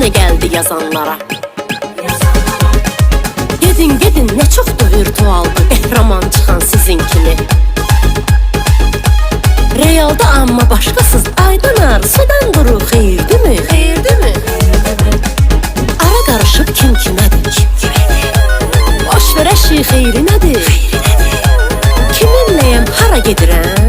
Ne geldi yazanlara Gedin gedin ne çoxdur virtualdı Ehraman çıxan sizinkini Realda amma başqasız aydanar Sudan quru xeyirdi mi? Xeyirdi mi? Ara qarışıb kim kimədir? Boş verə şey xeyri nədir? Kiminləyəm, hara gedirəm?